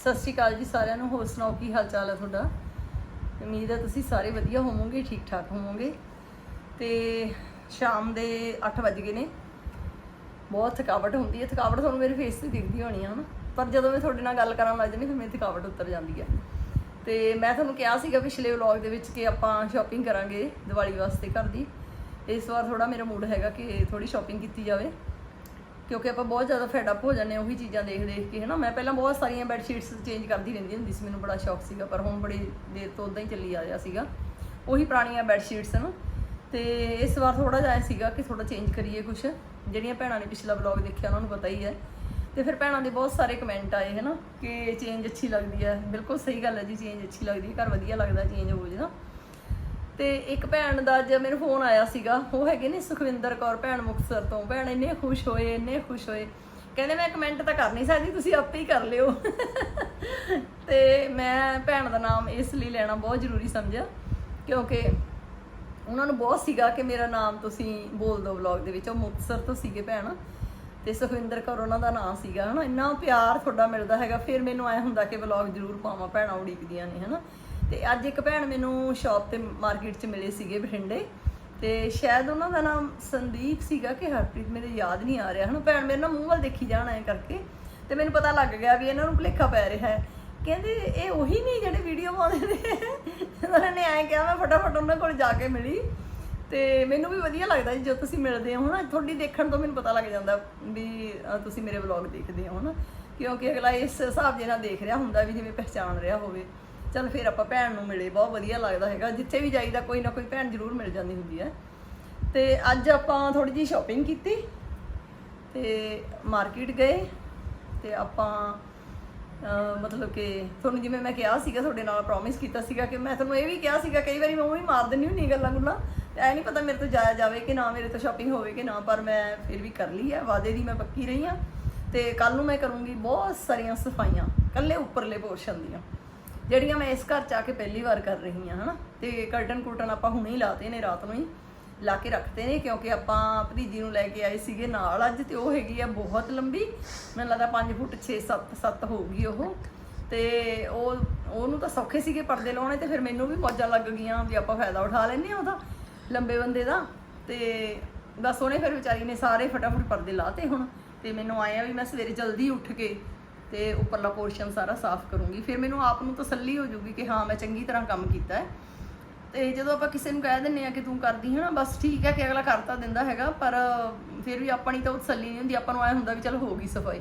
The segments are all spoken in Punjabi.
ਸਤਿ ਸ਼੍ਰੀ ਅਕਾਲ ਜੀ ਸਾਰਿਆਂ ਨੂੰ, ਹੋਰ ਸੁਣਾਓ ਕੀ ਹਾਲ ਚਾਲ ਹੈ ਤੁਹਾਡਾ? ਉਮੀਦ ਹੈ ਤੁਸੀਂ ਸਾਰੇ ਵਧੀਆ ਹੋਵੋਗੇ ਠੀਕ ਠਾਕ ਹੋਵੋਗੇ। ਤੇ ਸ਼ਾਮ ਦੇ 8 ਵੱਜ ਗਏ ਨੇ। ਬਹੁਤ ਥਕਾਵਟ ਹੁੰਦੀ ਹੈ। ਥਕਾਵਟ ਤੁਹਾਨੂੰ ਮੇਰੇ ਫੇਸ ਤੇ ਦਿਖਦੀ ਹੋਣੀ ਹੈ ਹਨਾ? ਪਰ ਜਦੋਂ ਮੈਂ ਤੁਹਾਡੇ ਨਾਲ ਗੱਲ ਕਰਨ ਲੱਗ ਜਾਂਦੀ, ਫਿਰ ਮੇਰੀ ਥਕਾਵਟ ਉਤਰ ਜਾਂਦੀ ਹੈ ਤੇ ਮੈਂ ਤੁਹਾਨੂੰ ਕਿਹਾ ਸੀਗਾ ਪਿਛਲੇ ਵਲੌਗ ਦੇ ਵਿੱਚ ਕਿ ਆਪਾਂ ਸ਼ਾਪਿੰਗ ਕਰਾਂਗੇ ਦੀਵਾਲੀ ਵਾਸਤੇ ਘਰ ਦੀ। ਇਸ ਵਾਰ ਥੋੜਾ ਮੇਰਾ ਮੂਡ ਹੈਗਾ ਕਿ ਥੋੜੀ ਸ਼ਾਪਿੰਗ ਕੀਤੀ ਜਾਵੇ। ਕਿਉਂਕਿ ਆਪਾਂ ਬਹੁਤ ਜ਼ਿਆਦਾ ਫੈਡ ਅਪ ਹੋ ਜਾਂਦੇ ਹਾਂ ਉਹੀ ਚੀਜ਼ਾਂ ਦੇਖ ਦੇਖ ਕੇ, ਹਨਾ? ਮੈਂ ਪਹਿਲਾਂ ਬਹੁਤ ਸਾਰੀਆਂ ਬੈੱਡ ਸ਼ੀਟਸ ਚੇਂਜ ਕਰਦੀ ਰਹਿੰਦੀ ਹੁੰਦੀ ਸੀ, ਮੈਨੂੰ ਬੜਾ ਸ਼ੌਕ ਸੀਗਾ, ਪਰ ਹੁਣ ਬੜੀ ਦੇਰ ਤੋਂ ਉਦਾਂ ਹੀ ਚੱਲੀ ਆ ਰਿਹਾ ਸੀਗਾ। ਉਹੀ ਪੁਰਾਣੀਆਂ ਬੈੱਡ ਸ਼ੀਟਸ ਹਨ? ਤੇ ਇਸ ਵਾਰ ਥੋੜਾ ਜਿਹਾ ਐਂ ਸੀਗਾ ਕਿ ਥੋੜਾ ਚੇਂਜ ਕਰੀਏ ਕੁਝ ਜਿਹੜੀਆਂ ਭੈਣਾਂ ਨੇ ਪਿਛਲਾ ਵਲੌਗ ਦੇਖਿਆ, ਉਹਨਾਂ ਨੂੰ ਪਤਾ ਹੀ ਹੈ। ਤੇ ਫਿਰ ਭੈਣਾਂ ਦੇ ਬਹੁਤ ਸਾਰੇ ਕਮੈਂਟ ਆਏ, ਹਨਾ? ਕਿ ਚੇਂਜ ਅੱਛੀ ਲੱਗਦੀ ਹੈ। ਬਿਲਕੁਲ ਸਹੀ ਗੱਲ ਹੈ ਜੀ ਚੇਂਜ ਅੱਛੀ ਲੱਗਦੀ ਹੈ, ਘਰ ਵਧੀਆ ਲੱਗਦਾ ਚੇਂਜ ਹੋ ਜੇ ਨਾ। ਤੇ ਇੱਕ ਭੈਣ ਦਾ ਜੇ ਮੈਨੂੰ ਫੋਨ ਆਇਆ ਸੀਗਾ। ਉਹ ਹੈਗੇ ਨੇ ਸੁਖਵਿੰਦਰ ਕੌਰ ਭੈਣ ਮੁਕਤਸਰ ਤੋਂ। ਭੈਣ ਇੰਨੇ ਖੁਸ਼ ਹੋਏ, ਇੰਨੇ ਖੁਸ਼ ਹੋਏ। ਕਹਿੰਦੇ ਮੈਂ ਕਮੈਂਟ ਤਾਂ ਕਰ ਨਹੀਂ ਸਕਦੀ, ਤੁਸੀਂ ਆਪੇ ਹੀ ਕਰ ਲਿਓ। ਤੇ ਮੈਂ ਭੈਣ ਦਾ ਨਾਮ ਇਸ ਲਈ ਲੈਣਾ ਬਹੁਤ ਜ਼ਰੂਰੀ ਸਮਝਿਆ, ਕਿਉਂਕਿ ਉਹਨਾਂ ਨੂੰ ਬਹੁਤ ਸੀਗਾ ਕਿ ਮੇਰਾ ਨਾਮ ਤੁਸੀਂ ਬੋਲ ਦਿਓ ਵਲੌਗ ਦੇ ਵਿੱਚ। ਉਹ ਮੁਕਤਸਰ ਤੋਂ ਸੀਗੇ ਭੈਣ ਤੇ ਸੁਖਵਿੰਦਰ ਕੌਰ ਉਹਨਾਂ ਦਾ ਨਾਮ ਸੀਗਾ, ਹਨਾ। ਇੰਨਾ ਪਿਆਰ ਤੁਹਾਡਾ ਮਿਲਦਾ ਹੈਗਾ। ਫਿਰ ਮੈਨੂੰ ਐ ਹੁੰਦਾ ਕਿ ਵਲੌਗ ਜ਼ਰੂਰ ਪਾਵਾਂ, ਭੈਣਾਂ ਉਡੀਕਦੀਆਂ ਨੇ, ਹਨਾ। ਤੇ ਅੱਜ ਇੱਕ ਭੈਣ ਮੈਨੂੰ ਸ਼ਾਪ ਤੇ ਮਾਰਕੀਟ 'ਚ ਮਿਲੇ ਸੀਗੇ ਬਠਿੰਡੇ ਤੇ ਸ਼ਾਇਦ ਉਹਨਾਂ ਦਾ ਨਾਮ ਸੰਦੀਪ ਸੀਗਾ ਕਿ ਹਰਪ੍ਰੀਤ ਮੇਰੇ ਯਾਦ ਨਹੀਂ ਆ ਰਿਹਾ। ਹਨਾ ਭੈਣ ਮੇਰੇ ਨਾਲ ਮੂੰਹ ਵੱਲ ਦੇਖੀ ਜਾਣ ਐ ਕਰਕੇ ਤੇ ਮੈਨੂੰ ਪਤਾ ਲੱਗ ਗਿਆ ਵੀ ਇਹਨਾਂ ਨੂੰ ਭੁਲੇਖਾ ਪੈ ਰਿਹਾ ਹੈ। ਕਹਿੰਦੇ ਇਹ ਉਹੀ ਨਹੀਂ ਜਿਹੜੇ ਵੀਡੀਓ ਪਾਉਂਦੇ ਨੇ। ਉਹਨਾਂ ਨੇ ਐਂ ਕਿਹਾ, ਮੈਂ ਫਟਾਫਟ ਉਹਨਾਂ ਕੋਲ ਜਾ ਕੇ ਮਿਲੀ ਤੇ ਮੈਨੂੰ ਵੀ ਵਧੀਆ ਲੱਗਦਾ ਜੀ ਜਦੋਂ ਤੁਸੀਂ ਮਿਲਦੇ ਹੋ। ਨਾ ਤੁਹਾਡੀ ਦੇਖਣ ਤੋਂ ਮੈਨੂੰ ਪਤਾ ਲੱਗ ਜਾਂਦਾ ਵੀ ਤੁਸੀਂ ਮੇਰੇ ਵਲੌਗ ਦੇਖਦੇ ਹੋ। ਨਾ ਕਿਉਂਕਿ ਅਗਲਾ ਇਸ ਹਿਸਾਬ ਦੇ ਨਾਲ ਦੇਖ ਰਿਹਾ ਹੁੰਦਾ ਵੀ ਜਿਵੇਂ ਪਹਿਚਾਣ ਰਿਹਾ ਹੋਵੇ। ਚਲ ਫਿਰ ਆਪਾਂ ਭੈਣ ਨੂੰ ਮਿਲੇ, ਬਹੁਤ ਵਧੀਆ ਲੱਗਦਾ ਹੈਗਾ। ਜਿੱਥੇ ਵੀ ਜਾਈਦਾ ਕੋਈ ਨਾ ਕੋਈ ਭੈਣ ਜ਼ਰੂਰ ਮਿਲ ਜਾਂਦੀ ਹੁੰਦੀ ਹੈ। ਤੇ ਅੱਜ ਆਪਾਂ ਥੋੜੀ ਜੀ ਸ਼ਾਪਿੰਗ ਕੀਤੀ ਤੇ ਮਾਰਕੀਟ ਗਏ ਤੇ ਆਪਾਂ ਮਤਲਬ ਕਿ ਤੁਹਾਨੂੰ ਜਿਵੇਂ ਮੈਂ ਕਿਹਾ ਸੀਗਾ, ਤੁਹਾਡੇ ਨਾਲ ਪ੍ਰੋਮਿਸ ਕੀਤਾ ਸੀਗਾ ਕਿ ਮੈਂ ਤੁਹਾਨੂੰ ਇਹ ਵੀ ਕਿਹਾ ਸੀਗਾ, ਕਈ ਵਾਰੀ ਮੈਂ ਉਹ ਵੀ ਮਾਰ ਦਿੰਦੀ ਹੁੰਦੀ ਗੱਲਾਂ ਗੁੱਲਾਂ। ਤੇ ਐ ਨਹੀਂ ਪਤਾ ਮੇਰੇ ਤੋਂ ਜਾਇਆ ਜਾਵੇ ਕਿ ਨਾ ਮੇਰੇ ਤੋਂ ਸ਼ਾਪਿੰਗ ਹੋਵੇ ਕਿ ਨਾ, ਪਰ ਮੈਂ ਫਿਰ ਵੀ ਕਰ ਲਈ ਹੈ, ਵਾਅਦੇ ਦੀ ਮੈਂ ਪੱਕੀ ਰਹੀ ਹਾਂ। ਤੇ ਕੱਲ ਨੂੰ ਮੈਂ ਕਰੂੰਗੀ ਬਹੁਤ ਸਾਰੀਆਂ ਸਫਾਈਆਂ ਕੱਲੇ ਉੱਪਰਲੇ ਪੋਰਸ਼ਨ ਦੀਆਂ। ਜਿਹੜੀਆਂ ਮੈਂ ਇਸ ਘਰ ਚ ਆ ਕੇ ਪਹਿਲੀ ਵਾਰ ਕਰ ਰਹੀ ਹਾਂ, ਹਨਾ? ਤੇ ਕਰਟਨ ਕੁਰਟਨ ਆਪਾਂ ਹੁਣੇ ਹੀ ਲਾਤੇ ਨੇ, ਰਾਤ ਨੂੰ ਹੀ ਲਾ ਕੇ ਰੱਖਤੇ ਨੇ, ਕਿਉਂਕਿ ਆਪਾਂ ਭਤੀਜੀ ਨੂੰ ਲੈ ਕੇ ਆਏ ਸੀਗੇ ਨਾਲ ਅੱਜ ਤੇ ਉਹ ਹੈਗੀ ਆ ਬਹੁਤ ਲੰਬੀ। ਮੈਨੂੰ ਲੱਗਦਾ 5 ਫੁੱਟ 6 7 7 ਹੋਊਗੀ ਉਹ। ਤੇ ਉਹ, ਉਹਨੂੰ ਤਾਂ ਸੌਖੇ ਸੀਗੇ ਪਰਦੇ ਲਾਉਣੇ ਤੇ ਫਿਰ ਮੈਨੂੰ ਵੀ ਮੌਜਾਂ ਲੱਗ ਗਈਆਂ ਵੀ ਆਪਾਂ ਫਾਇਦਾ ਉਠਾ ਲੈਨੇ ਆ ਉਹਦਾ ਲੰਬੇ ਬੰਦੇ ਦਾ। ਤੇ ਬਸ ਉਹਨੇ ਫਿਰ ਵਿਚਾਰੀ ਨੇ ਸਾਰੇ ਫਟਾਫਟ ਪਰਦੇ ਲਾਤੇ ਹੁਣ। ਤੇ ਮੈਨੂੰ ਆਇਆ ਵੀ ਮੈਂ ਸਵੇਰੇ ਜਲਦੀ ਉੱਠ ਕੇ ਤੇ ਉੱਪਰਲਾ ਪੋਰਸ਼ਨ ਸਾਰਾ ਸਾਫ਼ ਕਰੂੰਗੀ। ਫਿਰ ਮੈਨੂੰ ਆਪ ਨੂੰ ਤਸੱਲੀ ਹੋ ਜਾਊਗੀ ਕਿ ਹਾਂ, ਮੈਂ ਚੰਗੀ ਤਰ੍ਹਾਂ ਕੰਮ ਕੀਤਾ ਹੈ। ਤੇ ਜਦੋਂ ਆਪਾਂ ਕਿਸੇ ਨੂੰ ਕਹਿ ਦਿੰਨੇ ਆ ਕਿ ਤੂੰ ਕਰਦੀ ਹੈ ਨਾ, ਬਸ ਠੀਕ ਹੈ ਕਿ ਅਗਲਾ ਕਰਤਾ ਦਿੰਦਾ ਹੈਗਾ, ਪਰ ਫਿਰ ਵੀ ਆਪਣੀ ਤਾਂ ਉਹ ਤਸੱਲੀ ਨਹੀਂ ਹੁੰਦੀ, ਆਪਾਂ ਨੂੰ ਐ ਹੁੰਦਾ ਵੀ ਚਲ ਹੋ ਗਈ ਸਫ਼ਾਈ।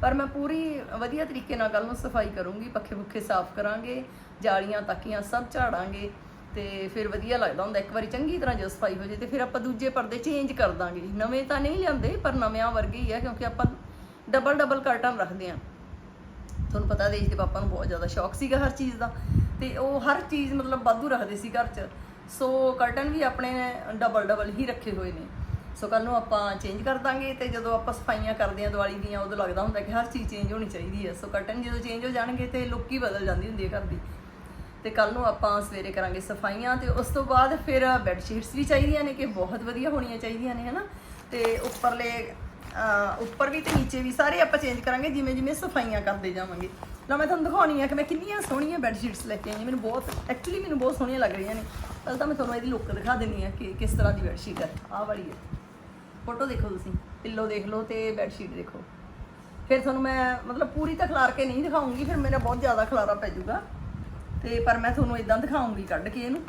ਪਰ ਮੈਂ ਪੂਰੀ ਵਧੀਆ ਤਰੀਕੇ ਨਾਲ ਕੱਲ ਨੂੰ ਸਫ਼ਾਈ ਕਰੂੰਗੀ, ਪੱਖੇ ਪੁੱਖੇ ਸਾਫ਼ ਕਰਾਂਗੇ, ਜਾਲੀਆਂ, ਤੱਕੀਆਂ ਸਭ ਝਾੜਾਂਗੇ ਤੇ ਫਿਰ ਵਧੀਆ ਲੱਗਦਾ ਹੁੰਦਾ, ਇੱਕ ਵਾਰੀ ਚੰਗੀ ਤਰ੍ਹਾਂ ਜੇ ਸਫ਼ਾਈ ਹੋ ਜੇ ਤੇ ਫਿਰ ਆਪਾਂ ਦੂਜੇ ਪਰਦੇ ਚੇਂਜ ਕਰ ਦਾਂਗੇ। ਨਵੇਂ ਤਾਂ ਨਹੀਂ ਲਿਆਂਦੇ, ਪਰ ਨਵਿਆਂ ਵਰਗੇ ਹੀ ਆ, ਕਿਉਂਕਿ ਆਪਾਂ ਡਬਲ ਡਬਲ ਕਰਟਨ ਰੱਖਦੇ ਆਂ ਤੁਹਾਨੂੰ ਪਤਾ ਦੇਸ਼ ਦੇ ਪਾਪਾ ਨੂੰ ਬਹੁਤ ਜ਼ਿਆਦਾ ਸ਼ੌਕ ਸੀਗਾ ਹਰ ਚੀਜ਼ ਦਾ ਤੇ ਉਹ ਹਰ ਚੀਜ਼ ਮਤਲਬ ਵਾਧੂ ਰੱਖਦੇ ਸੀ ਘਰ 'ਚ। ਸੋ ਕਰਟਨ ਵੀ ਆਪਣੇ ਡਬਲ ਡਬਲ ਹੀ ਰੱਖੇ ਹੋਏ ਨੇ। ਸੋ ਕੱਲ ਨੂੰ ਆਪਾਂ ਚੇਂਜ ਕਰ ਦਾਂਗੇ ਤੇ ਜਦੋਂ ਆਪਾਂ ਸਫਾਈਆਂ ਕਰਦੇ ਆਂ ਦੀਵਾਲੀ ਦੀਆਂ, ਉਦੋਂ ਲੱਗਦਾ ਹੁੰਦਾ ਕਿ ਹਰ ਚੀਜ਼ ਚੇਂਜ ਹੋਣੀ ਚਾਹੀਦੀ ਹੈ। ਸੋ ਕਰਟਨ ਜਦੋਂ ਚੇਂਜ ਹੋ ਜਾਣਗੇ ਤੇ ਲੁੱਕ ਹੀ ਬਦਲ ਜਾਂਦੀ ਹੁੰਦੀ ਹੈ ਘਰ ਦੀ। ਤੇ ਕੱਲ ਨੂੰ ਆਪਾਂ ਸਵੇਰੇ ਕਰਾਂਗੇ ਸਫਾਈਆਂ ਤੇ ਉਸ ਤੋਂ ਬਾਅਦ ਫਿਰ ਬੈੱਡ ਸ਼ੀਟਸ ਵੀ ਚਾਹੀਦੀਆਂ ਨੇ ਕਿ ਬਹੁਤ ਵਧੀਆ ਹੋਣੀਆਂ ਚਾਹੀਦੀਆਂ ਨੇ, ਹਨਾ? ਤੇ ਉੱਪਰਲੇ ਉੱਪਰ ਵੀ ਤੇ ਨੀਚੇ ਵੀ ਸਾਰੇ ਆਪਾਂ ਚੇਂਜ ਕਰਾਂਗੇ, ਜਿਵੇਂ ਜਿਵੇਂ ਸਫਾਈਆਂ ਕਰਦੇ ਜਾਵਾਂਗੇ। ਲਓ, ਮੈਂ ਤੁਹਾਨੂੰ ਦਿਖਾਉਣੀ ਆ ਕਿ ਮੈਂ ਕਿੰਨੀਆਂ ਸੋਹਣੀਆਂ ਬੈੱਡ ਸ਼ੀਟਸ ਲੈ ਕੇ ਆਈ ਹਾਂ। ਮੈਨੂੰ ਬਹੁਤ ਐਕਚੁਅਲੀ ਮੈਨੂੰ ਬਹੁਤ ਸੋਹਣੀਆਂ ਲੱਗ ਰਹੀਆਂ ਨੇ। ਪਹਿਲਾਂ ਤਾਂ ਮੈਂ ਤੁਹਾਨੂੰ ਇਹਦੀ ਲੁੱਕ ਦਿਖਾ ਦਿੰਨੀ ਆ ਕਿ ਕਿਸ ਤਰ੍ਹਾਂ ਦੀ ਬੈੱਡ ਸ਼ੀਟ ਹੈ। ਆਹ ਵਾਲੀ ਹੈ। ਫੋਟੋ ਦੇਖੋ ਤੁਸੀਂ। ਪਿੱਲੋ ਦੇਖ ਲਓ ਤੇ ਬੈੱਡ ਸ਼ੀਟ ਦੇਖੋ। ਫਿਰ ਤੁਹਾਨੂੰ ਮੈਂ, ਮਤਲਬ ਪੂਰੀ ਤਾਂ ਖਲਾਰ ਕੇ ਨਹੀਂ ਦਿਖਾਉਂਗੀ, ਫਿਰ ਮੇਰਾ ਬਹੁਤ ਜ਼ਿਆਦਾ ਖਲਾਰਾ ਪੈ ਜਾਊਗਾ। ਤੇ ਪਰ ਮੈਂ ਤੁਹਾਨੂੰ ਇਦਾਂ ਦਿਖਾਉਂਗੀ ਕੱਢ ਕੇ ਇਹਨੂੰ।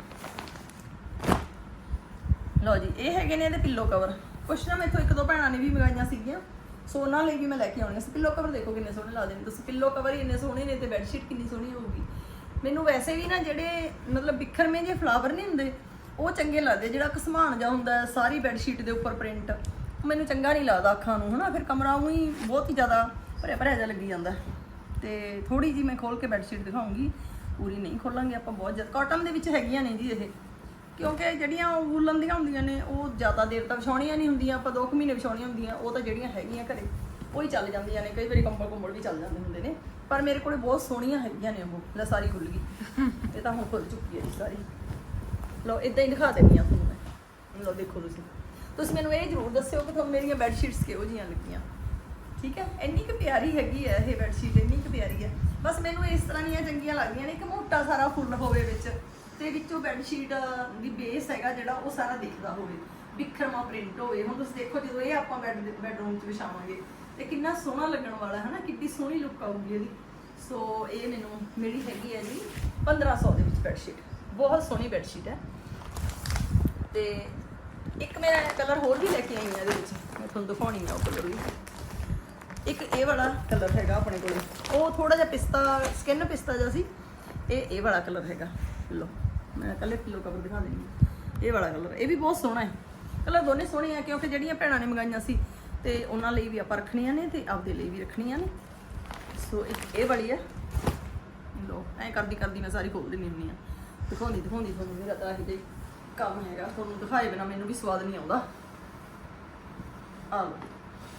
ਲਓ ਜੀ, ਇਹ ਹੈਗੇ ਨੇ ਇਹਦੇ ਪਿੱਲੋ ਕਵਰ ਕੁਛ ਨਾ ਮੈਥੋਂ ਇੱਕ ਦੋ ਭੈਣਾਂ ਨੇ ਵੀ ਮੰਗਾਈਆਂ ਸੀਗੀਆਂ, ਸੋ ਉਹਨਾਂ ਲਈ ਵੀ ਮੈਂ ਲੈ ਕੇ ਆਉਣੀਆਂ ਸੀ ਪਿੱਲੋ ਕਵਰ ਦੇਖੋ ਕਿੰਨੇ ਸੋਹਣੇ ਲੱਗਦੇ ਨੇ। ਤੁਸੀਂ ਪਿੱਲੋ ਕਵਰ ਹੀ ਇੰਨੇ ਸੋਹਣੇ ਨੇ ਤੇ ਬੈੱਡਸ਼ੀਟ ਕਿੰਨੀ ਸੋਹਣੀ ਹੋਊਗੀ। ਮੈਨੂੰ ਵੈਸੇ ਵੀ ਨਾ ਜਿਹੜੇ ਮਤਲਬ ਬਿਖਰਵੇਂ ਜਿਹੇ ਫਲਾਵਰ ਨਹੀਂ ਹੁੰਦੇ, ਉਹ ਚੰਗੇ ਲੱਗਦੇ। ਜਿਹੜਾ ਕਸਮਾਨ ਜਾ ਹੁੰਦਾ ਸਾਰੀ ਬੈੱਡਸ਼ੀਟ ਦੇ ਉੱਪਰ ਪ੍ਰਿੰਟ ਮੈਨੂੰ ਚੰਗਾ ਨਹੀਂ ਲੱਗਦਾ ਅੱਖਾਂ ਨੂੰ, ਹਨਾ? ਫਿਰ ਕਮਰਾ ਉਹੀ ਬਹੁਤ ਹੀ ਜ਼ਿਆਦਾ ਭਰਿਆ ਭਰਿਆ ਜਿਹਾ ਲੱਗੀ ਜਾਂਦਾ ਹੈ। ਤੇ ਥੋੜੀ ਜੀ ਮੈਂ ਖੋਲ ਕੇ ਬੈੱਡ ਸ਼ੀਟ ਦਿਖਾਉਂਗੀ। ਪੂਰੀ ਨਹੀਂ ਖੋਲਾਂਗੇ ਆਪਾਂ ਬਹੁਤ ਜ਼ਿਆਦਾ। ਕਾਟਨ ਦੇ ਵਿੱਚ ਹੈਗੀਆਂ ਨੇ ਜੀ ਇਹ। ਕਿਉਂਕਿ ਜਿਹੜੀਆਂ ਵੂਲਨ ਦੀਆਂ ਹੁੰਦੀਆਂ ਨੇ ਉਹ ਜ਼ਿਆਦਾ ਦੇਰ ਤੱਕ ਵਿਛਾਉਣੀਆਂ ਨਹੀਂ ਹੁੰਦੀਆਂ ਆਪਾਂ 2 ਮਹੀਨੇ ਵਿਛਾਉਣੀਆਂ ਹੁੰਦੀਆਂ ਉਹ ਤਾਂ ਜਿਹੜੀਆਂ ਹੈਗੀਆਂ ਘਰੇ ਉਹ ਹੀ ਚੱਲ ਜਾਂਦੀਆਂ ਨੇ ਕਈ ਵਾਰੀ ਕੰਬਲ ਕੁੰਬਲ ਵੀ ਚੱਲ ਜਾਂਦੇ ਹੁੰਦੇ ਨੇ ਪਰ ਮੇਰੇ ਕੋਲੇ ਬਹੁਤ ਸੋਹਣੀਆਂ ਹੈਗੀਆਂ ਨੇ ਉਹ ਲੈ ਸਾਰੀ ਖੁੱਲ ਗਈ। ਇਹ ਤਾਂ ਹੁਣ ਖੁੱਲ ਚੁੱਕੀ ਹੈ ਜੀ ਸਾਰੀ। ਲਓ ਇਦਾਂ ਹੀ ਦਿਖਾ ਦਿੰਦੀ ਆ ਤੁਹਾਨੂੰ ਮੈਂ। ਲਓ ਦੇਖੋ ਤੁਸੀਂ। ਤੁਸੀਂ ਮੈਨੂੰ ਇਹ ਜ਼ਰੂਰ ਦੱਸਿਓ ਕਿ ਤੁਹਾਨੂੰ ਮੇਰੀਆਂ ਬੈੱਡ ਸ਼ੀਟਸ ਕਿਹੋ ਜੀਆਂ ਲੱਗੀਆਂ। ਠੀਕ ਹੈ? ਇੰਨੀ ਕੁ ਪਿਆਰੀ ਹੈਗੀ ਹੈ ਇਹ ਬੈੱਡ ਸ਼ੀਟ ਇੰਨੀ ਕੁ ਪਿਆਰੀ ਹੈ। ਬਸ ਮੈਨੂੰ ਇਸ ਤਰ੍ਹਾਂ ਦੀਆਂ ਚੰਗੀਆਂ ਲੱਗਦੀਆਂ ਨੇ ਕਿ ਮੋਟਾ ਸਾਰਾ ਫੁੱਲ ਹੋਵੇ ਵਿੱਚ। ਤੇ ਵਿੱਚੋਂ ਬੈੱਡ ਸ਼ੀਟ ਦੀ ਬੇਸ ਹੈਗਾ ਜਿਹੜਾ ਉਹ ਸਾਰਾ ਦਿਖਦਾ ਹੋਵੇ। ਵਿਖਰਮਾ ਪ੍ਰਿੰਟ ਹੋਵੇ। ਹੁਣ ਤੁਸੀਂ ਦੇਖੋ ਜਦੋਂ ਇਹ ਆਪਾਂ ਬੈੱਡ ਬੈਡਰੂਮ 'ਚ ਵਿਛਾਵਾਂਗੇ, ਤੇ ਕਿੰਨਾ ਸੋਹਣਾ ਲੱਗਣ ਵਾਲਾ ਹੈ ਨਾ ਕਿੰਨੀ ਸੋਹਣੀ ਲੁੱਕ ਆਊਗੀ ਇਹਦੀ। ਸੋ ਇਹ ਮੈਨੂੰ ਮੇਰੀ ਹੈਗੀ ਹੈ ਜੀ 1500 ਦੇ ਵਿੱਚ ਬੈੱਡ ਸ਼ੀਟ ਬਹੁਤ ਸੋਹਣੀ ਬੈੱਡ ਸ਼ੀਟ ਹੈ। ਤੇ ਇੱਕ ਮੈਂ ਕਲਰ ਹੋਰ ਵੀ ਲੈ ਕੇ ਆਈ ਹਾਂ ਇਹਦੇ ਵਿੱਚ। ਮੈਂ ਤੁਹਾਨੂੰ ਦਿਖਾਉਣੀ ਆ ਉਹ ਕਲਰ ਵੀ। ਇੱਕ ਇਹ ਵਾਲਾ ਕਲਰ ਹੈਗਾ ਆਪਣੇ ਕੋਲ। ਉਹ ਥੋੜਾ ਜਿਹਾ ਪਿਸਤਾ ਸਕਿਨ ਪਿਸਤਾ ਜਿਹਾ ਸੀ। ਇਹ ਇਹ ਵਾਲਾ ਕਲਰ ਹੈਗਾ। ਲੋ ਮੈਂ ਕੱਲੇ ਪਿੱਲੋ ਕਵਰ ਦਿਖਾ ਦਿੰਦੀ। ਇਹ ਵਾਲਾ ਕਲਰ ਇਹ ਵੀ ਬਹੁਤ ਸੋਹਣਾ ਹੈ। ਕਲਰ ਦੋਨੇ ਸੋਹਣੇ ਆ ਕਿਉਂਕਿ ਜਿਹੜੀਆਂ ਭੈਣਾਂ ਨੇ ਮੰਗਾਈਆਂ ਸੀ ਤੇ ਉਹਨਾਂ ਲਈ ਵੀ ਆਪਾਂ ਰੱਖਣੀਆਂ ਨੇ ਤੇ ਆਪਦੇ ਲਈ ਵੀ ਰੱਖਣੀਆਂ ਨੇ। ਸੋ ਇੱਕ ਇਹ ਵਾਲੀ ਹੈ ਲੋ ਐ ਕਰਦੀ ਕਰਦੀ ਮੈਂ ਸਾਰੀ ਖੋਲ ਦਿੰਦੀ ਹੁੰਦੀ ਆ ਦਿਖਾਉਂਦੀ ਦਿਖਾਉਂਦੀ ਤੁਹਾਨੂੰ ਮੇਰਾ ਤਾਂ ਇਹ ਕੰਮ ਹੈਗਾ। ਤੁਹਾਨੂੰ ਦਿਖਾਏ ਬਿਨਾ ਮੈਨੂੰ ਵੀ ਸਵਾਦ ਨਹੀਂ ਆਉਂਦਾ। ਆ ਲਓ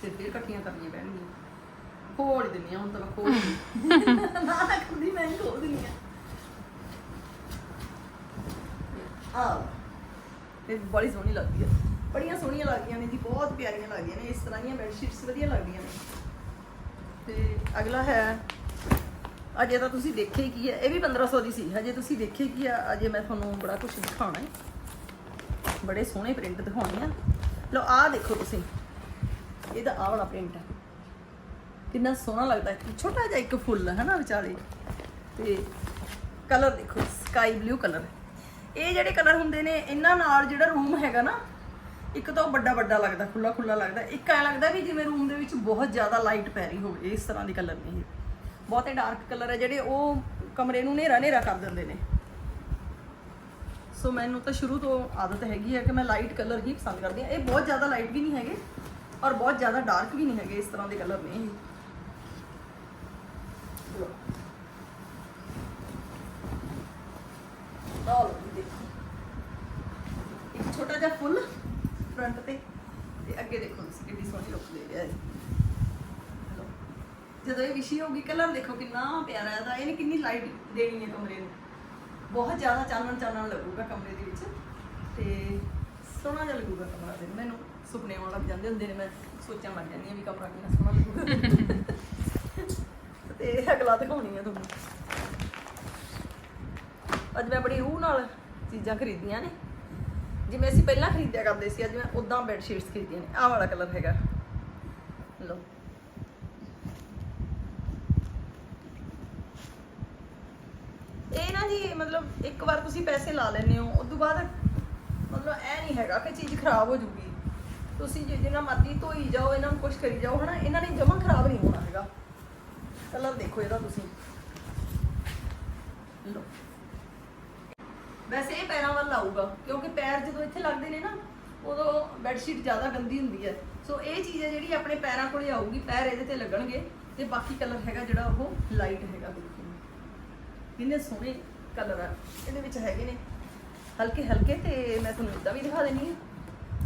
ਤੇ ਫਿਰ ਇਕੱਠੀਆਂ ਕਰਨੀਆਂ ਪੈਣਗੀਆਂ। ਖੋਲ ਦਿੰਨੀ ਆ ਹੁਣ ਤਾਂ ਮੈਂ ਖੋਲ ਨਾ ਕਰਦੀ ਮੈਂ ਖੋਲ ਦਿੰਨੀ ਆ ਆ ਲਓ। ਇਹ ਬੜੀ ਸੋਹਣੀ ਲੱਗਦੀ ਹੈ ਬੜੀਆਂ ਸੋਹਣੀਆਂ ਲੱਗਦੀਆਂ ਨੇ ਜੀ ਬਹੁਤ ਪਿਆਰੀਆਂ ਲੱਗਦੀਆਂ ਨੇ ਇਸ ਤਰ੍ਹਾਂ ਦੀਆਂ ਬੈੱਡ ਸ਼ੀਟਸ ਵਧੀਆ ਲੱਗਦੀਆਂ ਨੇ। ਤੇ ਅਗਲਾ ਹੈ ਅਜੇ ਤਾਂ ਤੁਸੀਂ ਦੇਖਿਆ ਕੀ ਹੈ ਇਹ ਵੀ 1500 ਦੀ ਸੀ ਹਜੇ ਤੁਸੀਂ ਦੇਖਿਆ ਕੀ ਆ ਅਜੇ ਮੈਂ ਤੁਹਾਨੂੰ ਬੜਾ ਕੁਝ ਦਿਖਾਉਣਾ ਹੈ। ਬੜੇ ਸੋਹਣੇ ਪ੍ਰਿੰਟ ਦਿਖਾਉਣੇ ਆ। ਲਓ ਆਹ ਦੇਖੋ ਤੁਸੀਂ ਇਹਦਾ ਆਹ ਵਾਲਾ ਪ੍ਰਿੰਟ ਹੈ। ਕਿੰਨਾ ਸੋਹਣਾ ਲੱਗਦਾ ਹੈ ਛੋਟਾ ਜਿਹਾ ਇੱਕ ਫੁੱਲ ਹੈ ਨਾ ਵਿਚਾਲੇ। ਤੇ ਕਲਰ ਦੇਖੋ ਸਕਾਈ ਬਲੂ ਕਲਰ ਇਹ ਜਿਹੜੇ ਕਲਰ ਹੁੰਦੇ ਨੇ, ਇਹਨਾਂ ਨਾਲ ਜਿਹੜਾ ਰੂਮ ਹੈਗਾ ਨਾ, ਇੱਕ ਤਾਂ ਉਹ ਵੱਡਾ ਵੱਡਾ ਲੱਗਦਾ ਖੁੱਲਾ ਖੁੱਲਾ ਲੱਗਦਾ। ਇੱਕ ਐ ਲੱਗਦਾ ਵੀ ਜਿਵੇਂ ਰੂਮ ਦੇ ਵਿੱਚ ਬਹੁਤ ਜ਼ਿਆਦਾ ਲਾਈਟ ਪੈ ਰਹੀ ਹੋਵੇ, ਇਸ ਤਰ੍ਹਾਂ ਦੀ ਕਲਰ ਨਹੀਂ ਬਹੁਤੇ ਡਾਰਕ ਕਲਰ ਹੈ, ਜਿਹੜੇ ਉਹ ਕਮਰੇ ਨੂੰ ਹਨੇਰਾ ਹਨੇਰਾ ਕਰ ਦਿੰਦੇ ਨੇ। ਸੋ ਮੈਨੂੰ ਤਾਂ ਸ਼ੁਰੂ ਤੋਂ ਆਦਤ ਹੈਗੀ ਹੈ ਕਿ ਮੈਂ ਲਾਈਟ ਕਲਰ ਹੀ ਪਸੰਦ ਕਰਦੀ ਹਾਂ। ਇਹ ਬਹੁਤ ਜ਼ਿਆਦਾ ਲਾਈਟ ਵੀ ਨਹੀਂ ਹੈਗੇ ਔਰ ਬਹੁਤ ਜ਼ਿਆਦਾ ਡਾਰਕ ਵੀ ਨਹੀਂ ਹੈਗੇ, ਇਸ ਤਰ੍ਹਾਂ ਦੇ ਕਲਰ ਨੇ ਇਹ ਲਓ। ਆਹ ਲਓ ਜੀ ਦੇਖੋ ਇੱਕ ਛੋਟਾ ਜਿਹਾ ਫੁੱਲ ਫਰੰਟ ਤੇ ਤੇ ਅੱਗੇ ਦੇਖੋ ਤੁਸੀਂ ਕਿੰਨੀ ਸੋਹਣੀ ਲੁੱਕ ਦੇ ਰਿਹਾ ਹੈ ਲਓ। ਜਦੋਂ ਇਹ ਵਿਸ਼ੀ ਹੋਗੀ ਕਲਰ ਦੇਖੋ ਕਿੰਨਾ ਪਿਆਰਾ ਹੈ। ਇਹਨੇ ਕਿੰਨੀ ਲਾਈਟ ਦੇਣੀ ਹੈ ਕਮਰੇ ਨੂੰ। ਬਹੁਤ ਜ਼ਿਆਦਾ ਚਾਨਣ ਚਾਨਣ ਲੱਗੂਗਾ ਕਮਰੇ ਦੇ ਵਿੱਚ। ਤੇ ਸੋਹਣਾ ਜਿਹਾ ਲੱਗੂਗਾ ਕਮਰਾ ਤੇ ਮੈਨੂੰ ਸੁਪਨੇ ਆਉਣ ਲੱਗ ਜਾਂਦੇ ਹੁੰਦੇ ਨੇ, ਮੈਂ ਸੋਚਾਂ ਲੱਗ ਜਾਂਦੀ ਹਾਂ ਵੀ ਕਮਰਾ ਕਿੰਨਾ ਸੋਹਣਾ ਲੱਗੂਗਾ। ਤੇ ਅਗਲਾ ਦਿਖਾਉਣੀ ਆ ਤੁਹਾਨੂੰ। ਅੱਜ ਮੈਂ ਬੜੀ ਰੂਹ ਨਾਲ ਚੀਜ਼ਾਂ ਖਰੀਦੀਆਂ ਨੇ। ਜਿਵੇਂ ਅਸੀਂ ਪਹਿਲਾਂ ਖਰੀਦਿਆ ਕਰਦੇ ਸੀ, ਅੱਜ ਮੈਂ ਉਦਾਂ ਬੈੱਡ ਸ਼ੀਟਸ ਖਰੀਦੀਆਂ ਨੇ। ਆਹ ਵਾਲਾ ਕਲਰ ਹੈਗਾ। ਲਓ ਇਹ ਨਾ ਜੀ ਮਤਲਬ ਇੱਕ ਵਾਰ ਤੁਸੀਂ ਪੈਸੇ ਲਾ ਲੈਂਦੇ ਹੋ ਉਸ ਤੋਂ ਬਾਅਦ ਮਤਲਬ ਇਹ ਨਹੀਂ ਹੈਗਾ ਕਿ ਚੀਜ਼ ਖਰਾਬ ਹੋ ਜੂਗੀ। ਤੁਸੀਂ ਜਿੰਨਾ ਮਰਜ਼ੀ ਧੋਈ ਜਾਓ, ਇਹਨਾਂ ਨੂੰ ਕੁਝ ਕਰੀ ਜਾਓ, ਹਨਾ? ਇਹਨਾਂ ਨੇ ਜਮਾ ਖਰਾਬ ਨਹੀਂ ਹੋਣਾ ਹੈਗਾ। ਕਲਰ ਦੇਖੋ ਇਹਦਾ ਤੁਸੀਂ। ਲਓ। ਵੈਸੇ ਇਹ ਪੈਰਾਂ ਵੱਲ ਆਊਗਾ, ਕਿਉਂਕਿ ਪੈਰ ਜਦੋਂ ਇੱਥੇ ਲੱਗਦੇ ਨੇ ਨਾ, ਉਦੋਂ ਬੈੱਡ ਸ਼ੀਟ ਜ਼ਿਆਦਾ ਗੰਦੀ ਹੁੰਦੀ ਹੈ। ਸੋ ਇਹ ਚੀਜ਼ ਹੈ ਜਿਹੜੀ ਆਪਣੇ ਪੈਰਾਂ ਕੋਲੇ ਆਊਗੀ, ਪੈਰ ਇਹਦੇ ਤੇ ਲੱਗਣਗੇ, ਤੇ ਬਾਕੀ ਕਲਰ ਹੈਗਾ ਜਿਹੜਾ ਉਹ ਲਾਈਟ ਹੈਗਾ ਦੇਖੋ ਕਿੰਨੇ ਸੋਹਣੇ ਕਲਰ ਆ। ਇਹਦੇ ਵਿੱਚ ਹੈਗੇ ਨੇ ਹਲਕੇ ਹਲਕੇ ਤੇ ਮੈਂ ਤੁਹਾਨੂੰ ਇਦਾਂ ਵੀ ਦਿਖਾ ਦੇਣੀ ਹੈ।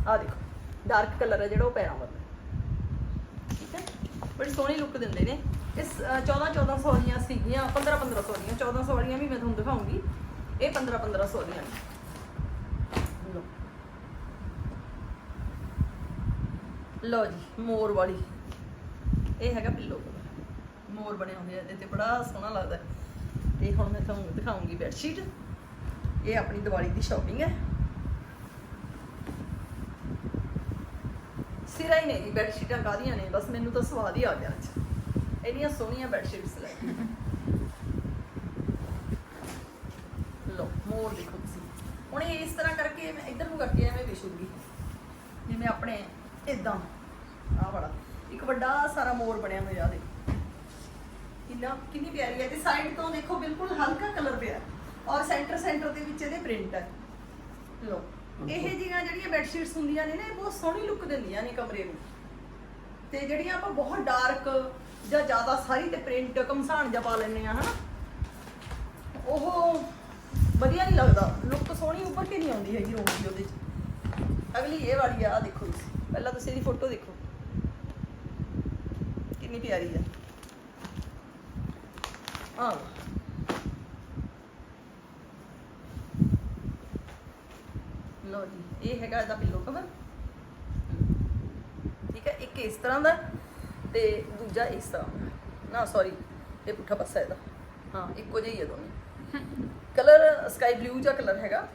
ਆਹ ਦੇਖੋ ਡਾਰਕ ਕਲਰ ਹੈ ਜਿਹੜਾ ਉਹ ਪੈਰਾਂ ਵੱਲ। ਠੀਕ ਹੈ? ਬੜੀ ਸੋਹਣੀ ਲੁੱਕ ਦਿੰਦੇ ਨੇ। ਇਸ 14 1400 ਦੀਆਂ ਸੀਗੀਆਂ 15 1500 ਦੀਆਂ। 1400 ਵਾਲੀਆਂ ਵੀ ਮੈਂ ਤੁਹਾਨੂੰ ਦਿਖਾਉਂਗੀ। ਇਹ 15 1500 ਦੀਆਂ ਨੇ। ਲੋ ਜੀ, ਮੋਰ ਵਾਲੀ। ਇਹ ਹੈਗਾ ਪਿੱਲੋ ਮੋਰ ਬਣੇ ਹੁੰਦੇ ਆ। ਇਹਦੇ ਤੇ ਬੜਾ ਸੋਹਣਾ ਲੱਗਦਾ। ਤੇ ਹੁਣ ਮੈਂ ਤੁਹਾਨੂੰ ਦਿਖਾਉਂਗੀ ਬੈੱਡਸ਼ੀਟ ਇਹ ਆਪਣੀ ਦੀਵਾਲੀ ਦੀ ਸ਼ਾਪਿੰਗ ਹੈ। ਸਿਰਾ ਹੀ ਨਹੀਂ ਜੀ ਬੈੱਡ ਸ਼ੀਟਾਂ ਕਾਹਦੀਆਂ ਨੇ? ਬਸ ਮੈਨੂੰ ਤਾਂ ਸਵਾਦ ਹੀ ਆ ਗਿਆ ਅੱਜ। ਇੰਨੀਆਂ ਸੋਹਣੀਆਂ ਬੈੱਡ ਸ਼ੀਟਸ ਲੈ ਲੋ ਮੋਰ ਦੇਖੋ ਤੁਸੀਂ। ਹੁਣ ਇਹ ਇਸ ਤਰ੍ਹਾਂ ਕਰਕੇ ਮੈਂ ਇੱਧਰ ਨੂੰ ਕਰਕੇ ਐਵੇਂ ਵਿਛੂਗੀ। ਜਿਵੇਂ ਆਪਣੇ ਇਦਾਂ। ਆਹ ਵਾਲਾ। ਇੱਕ ਵੱਡਾ ਸਾਰਾ ਮੋਰ ਬਣਿਆ ਹੋਇਆ ਦੇ ਕਿੰਨਾ ਕਿੰਨੀ ਪਿਆਰੀ ਹੈ। ਤੇ ਸਾਈਡ ਤੋਂ ਦੇਖੋ ਬਿਲਕੁਲ ਹਲਕਾ ਕਲਰ ਪਿਆ। ਔਰ ਸੈਂਟਰ ਸੈਂਟਰ ਦੇ ਵਿੱਚ ਇਹਦੇ ਪ੍ਰਿੰਟ ਹੈ। ਲੋ ਇਹ ਜੀਆਂ ਜਿਹੜੀਆਂ ਬੈੱਡ ਸ਼ੀਟਸ ਹੁੰਦੀਆਂ ਨੇ ਨਾ ਇਹ ਬਹੁਤ ਸੋਹਣੀ ਲੁੱਕ ਦਿੰਦੀਆਂ ਨੇ ਕਮਰੇ ਨੂੰ। ਤੇ ਜਿਹੜੀਆਂ ਆਪਾਂ ਬਹੁਤ ਡਾਰਕ ਜਾਂ ਜ਼ਿਆਦਾ ਸਾਰੀ ਤੇ ਪ੍ਰਿੰਟ ਕਮਸਾਨ ਜਿਹਾ ਪਾ ਲੈਂਦੇ ਆ ਹਨਾ? ਉਹ ਵਧੀਆ ਨਹੀਂ ਲੱਗਦਾ। ਲੁੱਕ ਸੋਹਣੀ ਉੱਪਰ ਕੇ ਨਹੀਂ ਆਉਂਦੀ ਹੈਗੀ ਰੂਮ ਦੀ ਉਹਦੇ ਚ। ਅਗਲੀ ਇਹ ਵਾਲੀ ਆ ਦੇਖੋ ਤੁਸੀਂ। ਪਹਿਲਾਂ ਤੁਸੀਂ ਇਹਦੀ ਫੋਟੋ ਦੇਖੋ। ਕਿੰਨੀ ਪਿਆਰੀ ਹੈ ਲਓ ਜੀ ਇਹ ਹੈਗਾ ਇਹਦਾ ਪਿੱਲੋ ਕਵਰ ਠੀਕ ਹੈ ਇੱਕ ਇਸ ਤਰ੍ਹਾਂ ਦਾ ਤੇ ਦੂਜਾ ਇਸ ਤਰ੍ਹਾਂ ਨਾ ਸੌਰੀ ਇਹ ਪੁੱਠਾ ਪਾਸਾ ਇਹਦਾ। ਹਾਂ ਇੱਕੋ ਜਿਹੀ ਹੈ ਦੋਨੇ। ਕਲਰ ਸਕਾਈ ਬਲੂ ਜਿਹਾ ਕਲਰ ਹੈਗਾ।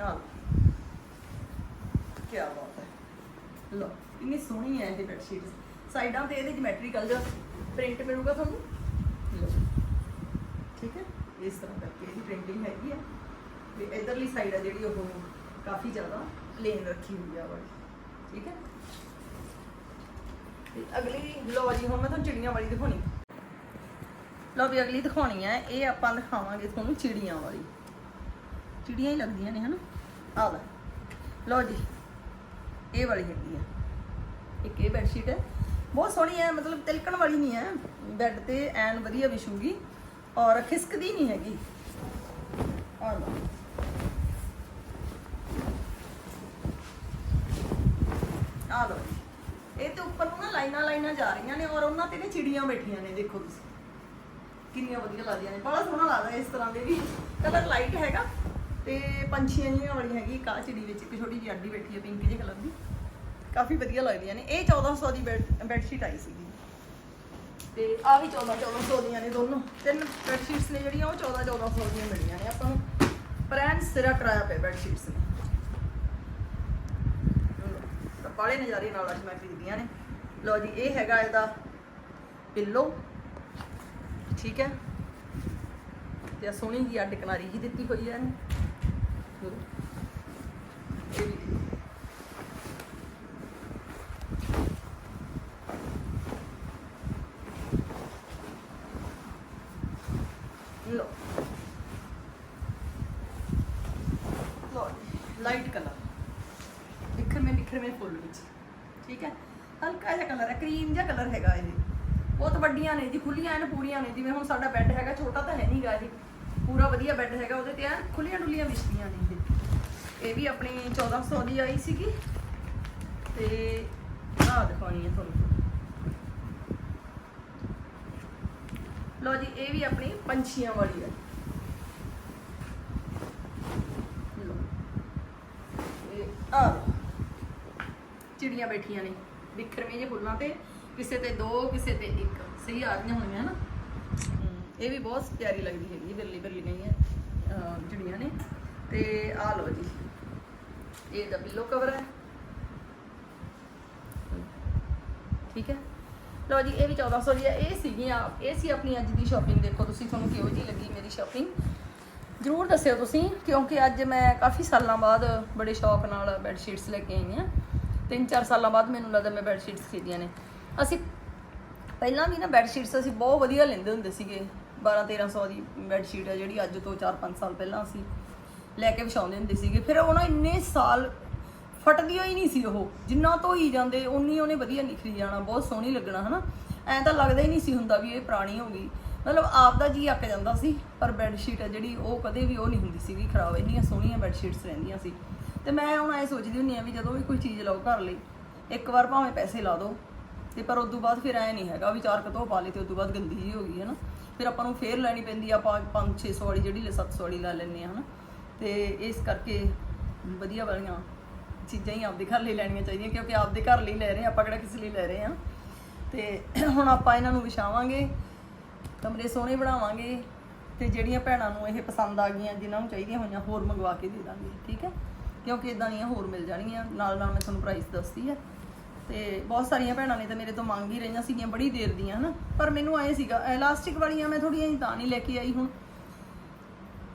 ਹਾਂ ਕੀ ਬਾਤ ਹੈ। ਲੋ ਇੰਨੀ ਸੋਹਣੀ ਹੈ ਇਹ ਬੈੱਡ ਸ਼ੀਟ ਸਾਈਡਾਂ ਤੇ ਇਹਦੇ ਜਿਓਮੈਟਰੀਕਲ ਜਿਹਾ ਪ੍ਰਿੰਟ ਮਿਲੂਗਾ ਤੁਹਾਨੂੰ? ਲਓ, ਠੀਕ ਹੈ? ਇਸ ਤਰ੍ਹਾਂ ਕਰਕੇ ਇਹਦੀ ਪ੍ਰਿੰਟਿੰਗ ਹੈਗੀ ਆ ਤੇ ਇਧਰਲੀ ਸਾਈਡ ਆ ਜਿਹੜੀ ਉਹ ਕਾਫੀ ਜ਼ਿਆਦਾ ਪਲੇਨ ਰੱਖੀ ਹੋਈ ਆ ਵਾਲੀ ਠੀਕ ਹੈ? ਤੇ ਅਗਲੀ ਲੋ ਜੀ, ਹੁਣ ਮੈਂ ਤੁਹਾਨੂੰ ਚਿੜੀਆਂ ਵਾਲੀ ਦਿਖਾਉਣੀ। ਲੋ ਵੀ ਅਗਲੀ ਦਿਖਾਉਣੀ ਹੈ। ਇਹ ਆਪਾਂ ਦਿਖਾਵਾਂਗੇ ਤੁਹਾਨੂੰ ਚਿੜੀਆਂ ਵਾਲੀ। ਚਿੜੀਆਂ ਹੀ ਲੱਗਦੀਆਂ ਨੇ, ਹਨਾ? ਆ ਲੈ। ਲੋ ਜੀ, ਇਹ ਵਾਲੀ ਹੈਗੀ ਆ। ਇੱਕ ਇਹ ਬੈੱਡ ਹੈ। ਬਹੁਤ ਸੋਹਣੀ ਹੈ, ਮਤਲਬ ਤਿਲਕਣ ਵਾਲੀ ਨਹੀਂ ਹੈ। ਬੈੱਡ ਤੇ ਐਨ ਵਧੀਆ ਵਿਛੂਗੀ। ਔਰ ਖਿਸਕਦੀ ਨਹੀਂ ਹੈਗੀ। ਆ ਲਓ ਆ ਲਓ ਇਹ ਤੇ ਉੱਪਰ ਨੂੰ ਨਾ ਲਾਈਨਾਂ ਲਾਈਨਾਂ ਜਾ ਰਹੀਆਂ ਨੇ ਔਰ ਉਹਨਾਂ ਤੇ ਨੇ ਚਿੜੀਆਂ ਬੈਠੀਆਂ ਨੇ, ਦੇਖੋ ਤੁਸੀਂ। ਕਿੰਨੀਆਂ ਵਧੀਆ ਲੱਗਦੀਆਂ ਨੇ। ਬੜਾ ਸੋਹਣਾ ਲੱਗਦਾ ਇਸ ਤਰ੍ਹਾਂ ਦੇ ਵੀ। ਕਲਰ ਲਾਈਟ ਹੈਗਾ। ਤੇ ਪੰਛੀਆਂ ਜਿਹੀਆਂ ਵਾਲੀ ਹੈਗੀ ਕਾ ਚਿੜੀ ਵਿੱਚ, ਇੱਕ ਛੋਟੀ ਜਿਹੀ ਅੱਡੀ ਬੈਠੀ ਹੈ ਪਿੰਕ ਜਿਹੇ ਕਲਰ ਦੀ। ਕਾਫੀ ਵਧੀਆ ਲੱਗਦੀਆਂ ਨੇ। ਇਹ 1400 ਦੀ ਬੈੱਡ ਬੈੱਡ ਸ਼ੀਟ ਆਈ ਸੀਗੀ। ਤੇ ਆ ਵੀ 14 1400 ਦੀਆਂ ਨੇ ਦੋਨੋਂ। ਤਿੰਨ ਬੈੱਡ ਸ਼ੀਟਸ ਨੇ ਜਿਹੜੀਆਂ, ਉਹ 14 1400 ਦੀਆਂ ਮਿਲੀਆਂ ਨੇ। ਆਪਾਂ ਨੂੰ ਬ੍ਰਾਂਡ ਸਿਰਾ ਕਰਾਇਆ ਪਿਆ ਬੈੱਡ ਸ਼ੀਟਸ ਨੇ ਬਾਲੇ ਨਜ਼ਾਰੇ ਨਾਲ ਅੱਜ ਮੈਂ ਖਰੀਦੀਆਂ ਨੇ। ਲਓ ਜੀ, ਇਹ ਹੈਗਾ ਇਹਦਾ ਪਿੱਲੋ ਠੀਕ ਹੈ। ਤੇ ਸੋਹਣੀ ਜੀ ਅੱਡ ਕਿਨਾਰੀ ਜੀ ਦਿੱਤੀ ਹੋਈ ਹੈ ਇਹਨੂੰ। ਲੋ ਲੋ ਲਾਈਟ ਕਲਰ ਨਿਖਰਵੇਂ ਨਿਖਰਵੇਂ ਫੁੱਲ ਵਿੱਚ। ਠੀਕ ਹੈ? ਹਲਕਾ ਜਿਹਾ ਕਲਰ ਹੈ ਕਰੀਮ ਜਿਹਾ ਕਲਰ ਹੈਗਾ ਇਹ। ਬਹੁਤ ਵੱਡੀਆਂ ਨੇ ਜੀ ਖੁੱਲੀਆਂ ਐਨ ਪੂਰੀਆਂ ਨੇ। ਜਿਵੇਂ ਹੁਣ ਸਾਡਾ ਬੈੱਡ ਹੈਗਾ, ਛੋਟਾ ਤਾਂ ਹੈ ਨਹੀਂਗਾ ਜੀ ਪੂਰਾ ਵਧੀਆ ਬੈੱਡ ਹੈਗਾ, ਉਹਦੇ ਤੇ ਐਨ ਖੁੱਲੀਆਂ ਡੁੱਲੀਆਂ ਵਿਛਦੀਆਂ ਨੇ। ਇਹ ਵੀ ਆਪਣੀ 1400 ਦੀ ਆਈ ਸੀਗੀ। ਤੇ ਆ ਦਿਖਾਉਣੀ ਹੈ ਤੁਹਾਨੂੰ। ਲੋ ਜੀ, ਇਹ ਵੀ ਆਪਣੀ ਪੰਛੀਆਂ ਵਾਲੀ ਹੈ ਆ ਚਿੜੀਆਂ ਬੈਠੀਆਂ ਨੇ ਬਿਖਰਵੇਂ ਜਿਹੇ ਫੁੱਲਾਂ ਤੇ, ਕਿਸੇ ਤੇ ਦੋ, ਕਿਸੇ ਤੇ ਇੱਕ। ਸਹੀ ਆ ਰਹੀਆਂ ਹੋਣੀਆਂ ਨਾ ਇਹ ਵੀ ਬਹੁਤ ਪਿਆਰੀ ਲੱਗਦੀ ਹੈਗੀ ਬਿਰਲੀ ਬਿਰਲੀ ਗਈਆਂ ਹੈ ਚਿੜੀਆਂ ਨੇ। ਤੇ ਆ ਲਓ ਜੀ। ਇਹ ਦਾ ਬਿੱਲੋ ਕਵਰ ਹੈ। ਠੀਕ ਹੈ? ਲਓ ਜੀ, ਇਹ ਵੀ 1400 ਦੀ ਹੈ। ਇਹ ਸੀਗੀਆਂ, ਇਹ ਸੀ ਆਪਣੀ ਅੱਜ ਦੀ ਸ਼ਾਪਿੰਗ ਦੇਖੋ ਤੁਸੀਂ ਤੁਹਾਨੂੰ ਕਿਹੋ ਜੀ ਲੱਗੀ ਮੇਰੀ ਸ਼ਾਪਿੰਗ ਜਰੂਰ ਦੱਸਿਓ ਤੁਸੀਂ, ਕਿਉਂਕਿ ਅੱਜ ਮੈਂ ਕਾਫੀ ਸਾਲਾਂ ਬਾਅਦ ਬੜੇ ਸ਼ੌਕ ਨਾਲ ਬੈੱਡ ਸ਼ੀਟਸ ਲੈ ਕੇ ਆਈ ਹਾਂ। ਤਿੰਨ ਚਾਰ ਸਾਲਾਂ ਬਾਅਦ ਮੈਨੂੰ ਲੱਗਦਾ ਮੈਂ ਬੈੱਡ ਸ਼ੀਟਸ ਖਰੀਦੀਆਂ ਨੇ। ਅਸੀਂ ਪਹਿਲਾਂ ਵੀ ਨਾ ਬੈੱਡ ਸ਼ੀਟਸ ਅਸੀਂ ਬਹੁਤ ਵਧੀਆ ਲੈਂਦੇ ਹੁੰਦੇ ਸੀਗੇ। 12 1300 ਦੀ ਬੈੱਡ ਸ਼ੀਟ ਹੈ ਜਿਹੜੀ ਅੱਜ ਤੋਂ 4-5 ਸਾਲ ਪਹਿਲਾਂ ਅਸੀਂ ਲੈ ਕੇ ਵਿਛਾਉਂਦੇ ਹੁੰਦੇ ਸੀਗੇ। ਫਿਰ ਉਹਨਾਂ ਇੰਨੇ ਸਾਲ ਫਟਦੀ ਹੋਈ ਨਹੀਂ ਸੀ ਉਹ। ਜਿੰਨਾ ਧੋਈ ਜਾਂਦੇ ਉਨੀ ਉਹਨੇ ਵਧੀਆ ਨਿਖਰੀ ਜਾਣਾ, ਬਹੁਤ ਸੋਹਣੀ ਲੱਗਣਾ, ਹਨਾ? ਐਂ ਤਾਂ ਲੱਗਦਾ ਹੀ ਨਹੀਂ ਸੀ ਹੁੰਦਾ ਵੀ ਇਹ ਪੁਰਾਣੀ ਹੋ ਗਈ। ਮਤਲਬ ਆਪ ਦਾ ਜੀ ਅੱਕ ਜਾਂਦਾ ਸੀ, ਪਰ ਬੈੱਡ ਸ਼ੀਟ ਹੈ ਜਿਹੜੀ ਉਹ ਕਦੇ ਵੀ ਉਹ ਨਹੀਂ ਹੁੰਦੀ ਸੀਗੀ ਖਰਾਬ। ਇੰਨੀਆਂ ਸੋਹਣੀਆਂ ਬੈੱਡ ਸ਼ੀਟਸ ਰਹਿੰਦੀਆਂ ਸੀ। ਤੇ ਮੈਂ ਹੁਣ ਐ ਸੋਚਦੀ ਹੁੰਦੀ ਆ ਵੀ ਜਦੋਂ ਵੀ ਕੋਈ ਚੀਜ਼ ਲਓ ਘਰ ਲਈ, ਇੱਕ ਵਾਰ ਭਾਵੇਂ ਪੈਸੇ ਲਾ ਦਿਓ। ਤੇ ਪਰ ਉਸ ਤੋਂ ਬਾਅਦ ਫਿਰ ਐ ਨਹੀਂ ਹੈਗਾ ਵੀ ਚਾਰ ਕਤੋਂ ਪਾ ਲਈ ਤੇ ਉਸ ਤੋਂ ਬਾਅਦ ਗੰਦੀ ਜੀ ਹੋ ਗਈ ਹੈ ਨਾ ਫਿਰ ਆਪਾਂ ਨੂੰ ਫੇਰ ਲੈਣੀ ਪੈਂਦੀ ਆ ਆਪਾਂ 5 600 ਵਾਲੀ ਜਿਹੜੀ ਲੈ 700 ਵਾਲੀ ਲੈ ਲੈਂਦੇ ਆ ਹਨਾ? ਤੇ ਇਸ ਕਰਕੇ ਵਧੀਆ ਵਾਲੀਆਂ ਚੀਜ਼ਾਂ ਹੀ ਆਪਦੇ ਘਰ ਲਈ ਲੈਣੀਆਂ ਚਾਹੀਦੀਆਂ, ਕਿਉਂਕਿ ਆਪਦੇ ਘਰ ਲਈ ਲੈ ਰਹੇ ਆ ਆਪਾਂ ਕਿਹੜਾ ਕਿਸੇ ਲਈ ਲੈ ਰਹੇ ਆ ਤੇ ਹੁਣ ਆਪਾਂ ਇਹਨਾਂ ਨੂੰ ਵਿਛਾਵਾਂਗੇ, ਕਮਰੇ ਸੋਹਣੇ ਬਣਾਵਾਂਗੇ, ਤੇ ਜਿਹੜੀਆਂ ਭੈਣਾਂ ਨੂੰ ਇਹ ਪਸੰਦ ਆ ਗਈਆਂ, ਜਿਨ੍ਹਾਂ ਨੂੰ ਚਾਹੀਦੀਆਂ ਹੋਈਆਂ, ਹੋਰ ਮੰਗਵਾ ਕੇ ਦੇ ਦਾਂਗੇ, ਠੀਕ ਹੈ? ਕਿਉਂਕਿ ਇਦਾਂ ਦੀਆਂ ਹੋਰ ਮਿਲ ਜਾਣਗੀਆਂ, ਨਾਲ ਨਾਲ ਮੈਂ ਤੁਹਾਨੂੰ ਪ੍ਰਾਈਸ ਦੱਸਦੀ ਹੈ। ਤੇ ਬਹੁਤ ਸਾਰੀਆਂ ਭੈਣਾਂ ਨੇ ਤਾਂ ਮੇਰੇ ਤੋਂ ਮੰਗ ਹੀ ਰਹੀਆਂ ਸੀਗੀਆਂ, ਬੜੀ ਦੇਰ ਦੀਆਂ, ਹਨਾ? ਪਰ ਮੈਨੂੰ ਆਏ ਸੀਗਾ ਇਲਾਸਟਿਕ ਵਾਲੀਆਂ ਮੈਂ ਥੋੜੀਆਂ ਹੀ ਤਾਂ ਨਹੀਂ ਲੈ ਕੇ ਆਈ ਹੁਣ।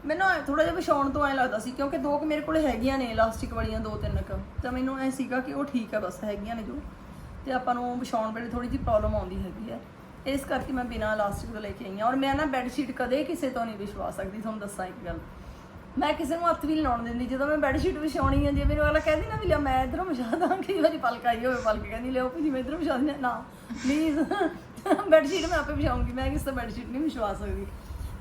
ਮੈਨੂੰ ਥੋੜਾ ਜਿਹਾ ਵਿਛਾਉਣ ਤੋਂ ਐ ਲੱਗਦਾ ਸੀ, ਕਿਉਂਕਿ ਦੋ ਕੁ ਮੇਰੇ ਕੋਲ ਹੈਗੀਆਂ ਨੇ ਇਲਾਸਟਿਕ ਵਾਲੀਆਂ ਦੋ ਤਿੰਨ ਕੁ। ਤਾਂ ਮੈਨੂੰ ਐ ਸੀਗਾ ਕਿ ਉਹ ਠੀਕ ਆ ਬਸ, ਹੈਗੀਆਂ ਨੇ ਜੋ। ਤੇ ਆਪਾਂ ਨੂੰ ਵਿਛਾਉਣ ਵੇਲੇ ਥੋੜੀ ਜਿਹੀ ਪ੍ਰੋਬਲਮ ਆਉਂਦੀ ਹੈਗੀ ਹੈ ਇਸ ਕਰਕੇ ਮੈਂ ਬਿਨਾਂ ਇਲਾਸਟਿਕ ਤੋਂ ਲੈ ਕੇ ਆਈ ਹਾਂ। ਔਰ ਮੈਂ ਨਾ ਬੈੱਡ ਸ਼ੀਟ ਕਦੇ ਕਿਸੇ ਤੋਂ ਨਹੀਂ ਵਿਸ਼ਵਾ ਸਕਦੀ, ਤੁਹਾਨੂੰ ਦੱਸਾਂ ਇੱਕ ਗੱਲ। ਮੈਂ ਕਿਸੇ ਨੂੰ ਹੱਥ ਵੀ ਨਹੀਂ ਲਾਉਣ ਦਿੰਦੀ, ਜਦੋਂ ਮੈਂ ਬੈੱਡ ਸ਼ੀਟ ਵਿਛਾਉਣੀ ਹੈ ਜੇ ਮੈਨੂੰ ਅਗਲਾ ਕਹਿੰਦੀ ਨਾ ਵੀ ਲਿਆ, ਮੈਂ ਇਧਰੋਂ ਵਿਛਾ ਦਾਂ, ਕਈ ਵਾਰੀ ਪਲਕ ਆਈ ਹੋਵੇ, ਪਲਕ ਕਹਿੰਦੀ ਲਿਓ ਵੀ ਮੈਂ ਇਧਰੋਂ ਵਿਛਾ ਦਿੰਦੀ ਨਾ ਪਲੀਜ਼ ਬੈੱਡ ਸ਼ੀਟ ਮੈਂ ਆਪੇ ਵਿਛਾਉਂਗੀ, ਮੈਂ ਕਿਸੇ ਤੋਂ ਬੈੱਡ ਸ਼ੀਟ ਨਹੀਂ ਵਿਛਵਾ ਸਕਦੀ।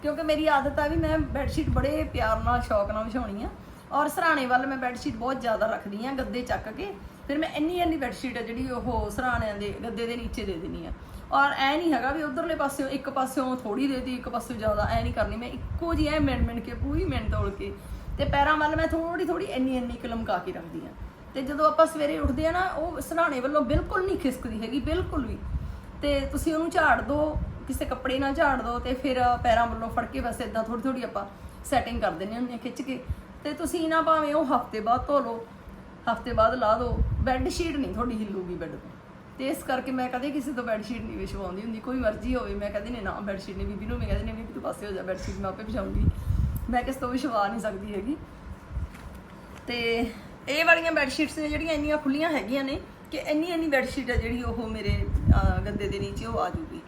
ਕਿਉਂਕਿ ਮੇਰੀ ਆਦਤ ਆ ਵੀ ਮੈਂ ਬੈੱਡਸ਼ੀਟ ਬੜੇ ਪਿਆਰ ਨਾਲ, ਸ਼ੌਕ ਨਾਲ ਵਿਛਾਉਣੀ ਆ। ਔਰ ਸਰਾਣੇ ਵੱਲ ਮੈਂ ਬੈੱਡਸ਼ੀਟ ਬਹੁਤ ਜ਼ਿਆਦਾ ਰੱਖਦੀ ਆ, ਗੱਦੇ ਚੱਕ ਕੇ। ਫਿਰ ਮੈਂ ਇੰਨੀ ਇੰਨੀ ਬੈੱਡਸ਼ੀਟ ਆ ਜਿਹੜੀ ਉਹ ਸਰਾਣਿਆਂ ਦੇ, ਗੱਦੇ ਦੇ ਨੀਚੇ ਦੇ ਦੇਣੀ ਆ। ਔਰ ਐ ਨਹੀਂ ਹੈਗਾ ਵੀ ਉਧਰਲੇ ਪਾਸਿਓਂ, ਇੱਕ ਪਾਸਿਓਂ ਥੋੜੀ ਦੇਤੀ, ਇੱਕ ਪਾਸਿਓਂ ਜ਼ਿਆਦਾ, ਐ ਨਹੀਂ ਕਰਨੀ। ਮੈਂ ਇੱਕੋ ਜਿਹੀ ਐ ਮਿਣ ਮਿਣ ਕੇ, ਪੂਰੀ ਮਿਣ ਤੋੜ ਕੇ ਤੇ ਪੈਰਾਂ ਵੱਲ ਮੈਂ ਥੋੜੀ ਥੋੜੀ ਇੰਨੀ ਇੰਨੀ ਕੁ ਲਮਕਾ ਕੇ ਰੱਖਦੀ ਆ। ਤੇ ਜਦੋਂ ਆਪਾਂ ਸਵੇਰੇ ਉੱਠਦੇ ਆ ਨਾ, ਉਹ ਸਰਾਣੇ ਵੱਲੋਂ ਬਿਲਕੁਲ ਨਹੀਂ ਖਿਸਕਦੀ ਹੈਗੀ, ਬਿਲਕੁਲ ਵੀ। ਤੇ ਤੁਸੀਂ ਉਹਨੂੰ ਝਾੜ ਦਿਓ ਕਿਸੇ ਕੱਪੜੇ ਨਾਲ ਝਾੜ ਦਿਓ ਤੇ ਫਿਰ ਪੈਰਾਂ ਵੱਲੋਂ ਫੜ ਕੇ ਬਸ ਇਦਾਂ ਥੋੜੀ ਥੋੜੀ ਆਪਾਂ ਸੈਟਿੰਗ ਕਰ ਦਿੰਦੇ ਹੁੰਦੇ ਆ ਖਿੱਚ ਕੇ। ਤੇ ਤੁਸੀਂ ਨਾ ਭਾਵੇਂ ਉਹ ਹਫ਼ਤੇ ਬਾਅਦ ਧੋ ਲਓ ਹਫ਼ਤੇ ਬਾਅਦ ਲਾ ਦਿਓ ਬੈੱਡ ਸ਼ੀਟ ਨਹੀਂ ਤੁਹਾਡੀ ਹਿੱਲੂਗੀ ਬੈੱਡ ਤੋਂ। ਤੇ ਇਸ ਕਰਕੇ ਮੈਂ ਕਦੇ ਕਿਸੇ ਤੋਂ ਬੈੱਡ ਸ਼ੀਟ ਨਹੀਂ ਵਿਛਵਾਉਂਦੀ ਹੁੰਦੀ ਕੋਈ ਮਰਜ਼ੀ ਹੋਵੇ ਮੈਂ ਕਦੇ ਨੇ ਨਾ ਬੈੱਡ ਸ਼ੀਟ ਨਹੀਂ ਬੀਬੀ ਨੂੰ ਮੈਂ ਕਹਿੰਦੀ ਨਹੀਂ ਬੀਬੀ ਤੂੰ ਪਾਸੇ ਹੋ ਜਾ ਬੈੱਡ ਸ਼ੀਟ ਮੈਂ ਆਪੇ ਵਿਛਾਉਂਗੀ। ਮੈਂ ਕਿਸੇ ਤੋਂ ਵਿਸ਼ਵਾ ਨਹੀਂ ਸਕਦੀ ਹੈਗੀ। ਤੇ ਇਹ ਵਾਲੀਆਂ ਬੈੱਡ ਸ਼ੀਟਸ ਨੇ ਜਿਹੜੀਆਂ ਇੰਨੀਆਂ ਖੁੱਲੀਆਂ ਹੈਗੀਆਂ ਨੇ ਕਿ ਇੰਨੀ ਇੰਨੀ ਬੈੱਡ ਸ਼ੀਟ ਹੈ ਜਿਹੜੀ ਉਹ ਮੇਰੇ ਅਹ, ਗੱਦੇ ਦੇ ਨੀਚੇ ਉਹ ਆ ਜੂਗੀ।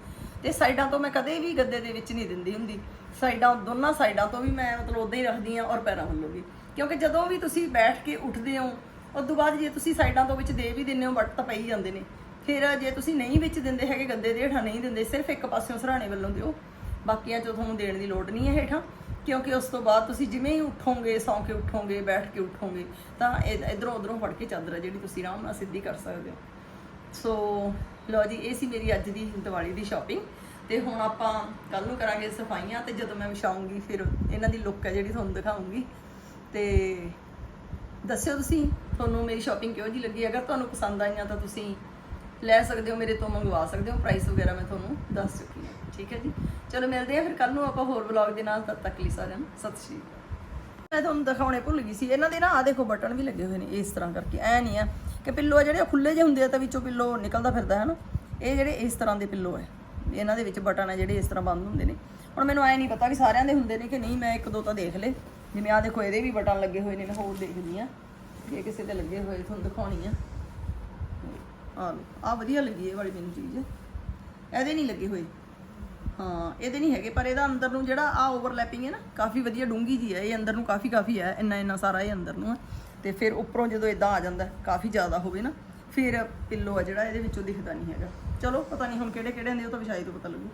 ਤੇ ਸਾਈਡਾਂ ਤੋਂ ਮੈਂ ਕਦੇ ਵੀ ਗੱਦੇ ਦੇ ਵਿੱਚ ਨਹੀਂ ਦਿੰਦੀ ਹੁੰਦੀ। ਸਾਈਡਾਂ, ਦੋਨਾਂ ਸਾਈਡਾਂ ਤੋਂ ਵੀ ਮੈਂ ਮਤਲਬ ਉਦਾਂ ਹੀ ਰੱਖਦੀ ਆ ਔਰ ਪੈਰਾਂ ਵੱਲੋਂ ਵੀ। ਕਿਉਂਕਿ ਜਦੋਂ ਵੀ ਤੁਸੀਂ ਬੈਠ ਕੇ ਉੱਠਦੇ ਹੋ, ਉਸ ਤੋਂ ਬਾਅਦ ਜੇ ਤੁਸੀਂ ਸਾਈਡਾਂ ਤੋਂ ਵਿੱਚ ਦੇ ਵੀ ਦਿੰਦੇ ਹੋ, ਵੱਟ ਤਾਂ ਪਈ ਜਾਂਦੇ ਨੇ। ਫਿਰ ਜੇ ਤੁਸੀਂ ਨਹੀਂ ਵਿੱਚ ਦਿੰਦੇ ਹੈਗੇ, ਗੱਦੇ ਦੇ ਹੇਠਾਂ ਨਹੀਂ ਦਿੰਦੇ, ਸਿਰਫ ਇੱਕ ਪਾਸਿਓਂ ਸਰਾਣੇ ਵੱਲੋਂ ਦਿਓ। ਬਾਕੀਆਂ 'ਚੋਂ ਤੁਹਾਨੂੰ ਦੇਣ ਦੀ ਲੋੜ ਨਹੀਂ ਹੈ ਹੇਠਾਂ। ਕਿਉਂਕਿ ਉਸ ਤੋਂ ਬਾਅਦ ਤੁਸੀਂ ਜਿਵੇਂ ਹੀ ਉੱਠੋਗੇ, ਸੌਂ ਕੇ ਉੱਠੋਗੇ, ਬੈਠ ਕੇ ਉੱਠੋਗੇ, ਤਾਂ ਇਧਰੋਂ ਉਧਰੋਂ ਫੜ ਕੇ ਚਾਦਰ ਹੈ ਜਿਹੜੀ ਤੁਸੀਂ ਆਰਾਮ ਨਾਲ ਸਿੱਧੀ ਕਰ ਸਕਦੇ ਹੋ। ਸੋ ਲਓ ਜੀ, ਇਹ ਸੀ ਮੇਰੀ ਅੱਜ ਦੀ ਦੀਵਾਲੀ ਦੀ ਸ਼ਾਪਿੰਗ ਤੇ ਹੁਣ ਆਪਾਂ ਕੱਲ ਨੂੰ ਕਰਾਂਗੇ ਸਫਾਈਆਂ, ਤੇ ਜਦੋਂ ਮੈਂ ਵਿਛਾਉਂਗੀ ਫਿਰ ਇਹਨਾਂ ਦੀ ਲੁੱਕ ਹੈ ਜਿਹੜੀ ਤੁਹਾਨੂੰ ਦਿਖਾਉਂਗੀ ਤੇ ਦੱਸਿਓ ਤੁਸੀਂ, ਤੁਹਾਨੂੰ ਮੇਰੀ ਸ਼ਾਪਿੰਗ ਕਿਹੋ ਜੀ ਲੱਗੀ? ਅਗਰ ਤੁਹਾਨੂੰ ਪਸੰਦ ਆਈਆਂ ਤਾਂ ਤੁਸੀਂ ਲੈ ਸਕਦੇ ਹੋ, ਮੇਰੇ ਤੋਂ ਮੰਗਵਾ ਸਕਦੇ ਹੋ ਪ੍ਰਾਈਸ ਵਗੈਰਾ ਮੈਂ ਤੁਹਾਨੂੰ ਦੱਸ ਚੁੱਕੀ ਹਾਂ। ਠੀਕ ਹੈ ਜੀ? ਚਲੋ, ਮਿਲਦੇ ਆ ਫਿਰ ਕੱਲ ਨੂੰ ਆਪਾਂ ਹੋਰ ਵਲੌਗ ਦੇ ਨਾਲ। ਤਦ ਤੱਕ ਲਈ ਸਾਰਿਆਂ ਨੂੰ ਸਤਿ ਸ਼੍ਰੀ ਅਕਾਲ। ਮੈਂ ਤੁਹਾਨੂੰ ਦਿਖਾਉਣੇ ਭੁੱਲ ਗਈ ਸੀ। ਇਹਨਾਂ ਦੇ ਨਾ ਆ ਦੇਖੋ ਬਟਨ ਵੀ ਲੱਗੇ ਹੋਏ ਨੇ, ਇਸ ਤਰ੍ਹਾਂ ਕਰਕੇ। ਐ ਨਹੀਂ ਆ। ਕਿ ਪਿੱਲੋ ਆ ਜਿਹੜੇ ਖੁੱਲੇ ਜਿਹੇ ਹੁੰਦੇ ਆ ਤਾਂ ਵਿੱਚੋਂ ਪਿੱਲੋ ਨਿਕਲਦਾ ਫਿਰਦਾ ਹੈ ਨਾ ਇਹ ਜਿਹੜੇ ਇਸ ਤਰ੍ਹਾਂ ਦੇ ਪਿੱਲੋ ਹੈ ਇਹਨਾਂ ਦੇ ਵਿੱਚ ਬਟਨ ਆ ਜਿਹੜੇ ਇਸ ਤਰ੍ਹਾਂ ਬੰਦ ਹੁੰਦੇ ਨੇ। ਹੁਣ ਮੈਨੂੰ ਐ ਨਹੀਂ ਪਤਾ ਵੀ ਸਾਰਿਆਂ ਦੇ ਹੁੰਦੇ ਨੇ ਕਿ ਨਹੀਂ, ਮੈਂ ਇੱਕ ਦੋ ਤਾਂ ਦੇਖ ਲਏ। ਜਿਵੇਂ ਆ ਦੇਖੋ, ਇਹਦੇ ਵੀ ਬਟਨ ਲੱਗੇ ਹੋਏ ਨੇ, ਮੈਂ ਹੋਰ ਦੇਖਦੀ ਆ ਜੇ ਕਿਸੇ ਤੇ ਲੱਗੇ ਹੋਏ, ਤੁਹਾਨੂੰ ਦਿਖਾਉਣੀ ਆ। ਆ ਲਓ ਆ ਵਧੀਆ ਲੱਗੀ ਇਹ ਵਾਲੀ ਮੈਨੂੰ ਚੀਜ਼। ਇਹਦੇ ਨਹੀਂ ਲੱਗੇ ਹੋਏ। ਹਾਂ, ਇਹਦੇ ਨਹੀਂ ਹੈਗੇ, ਪਰ ਇਹਦਾ ਅੰਦਰ ਨੂੰ ਜਿਹੜਾ ਆ ਓਵਰਲੈਪਿੰਗ ਹੈ ਨਾ, ਕਾਫੀ ਵਧੀਆ ਡੂੰਗੀ ਜੀ ਹੈ। ਇਹ ਅੰਦਰ ਨੂੰ ਕਾਫੀ ਕਾਫੀ ਹੈ ਇੰਨਾ ਇੰਨਾ ਸਾਰਾ ਇਹ ਅੰਦਰ ਨੂੰ ਹੈ। ਤੇ ਫਿਰ ਉੱਪਰੋਂ ਜਦੋਂ ਇਦਾਂ ਆ ਜਾਂਦਾ, ਕਾਫੀ ਜ਼ਿਆਦਾ ਹੋਵੇ ਨਾ, ਫਿਰ ਪਿੱਲੋ ਆ ਜਿਹੜਾ, ਇਹਦੇ ਵਿੱਚੋਂ ਦਿਖਦਾ ਨਹੀਂ ਹੈਗਾ। ਚਲੋ, ਪਤਾ ਨਹੀਂ ਹੁਣ ਕਿਹੜੇ ਕਿਹੜੇ ਹੁੰਦੇ ਉਹ ਤਾਂ ਵਿਛਾਈ ਤੋਂ ਪਤਾ ਲੱਗੂ।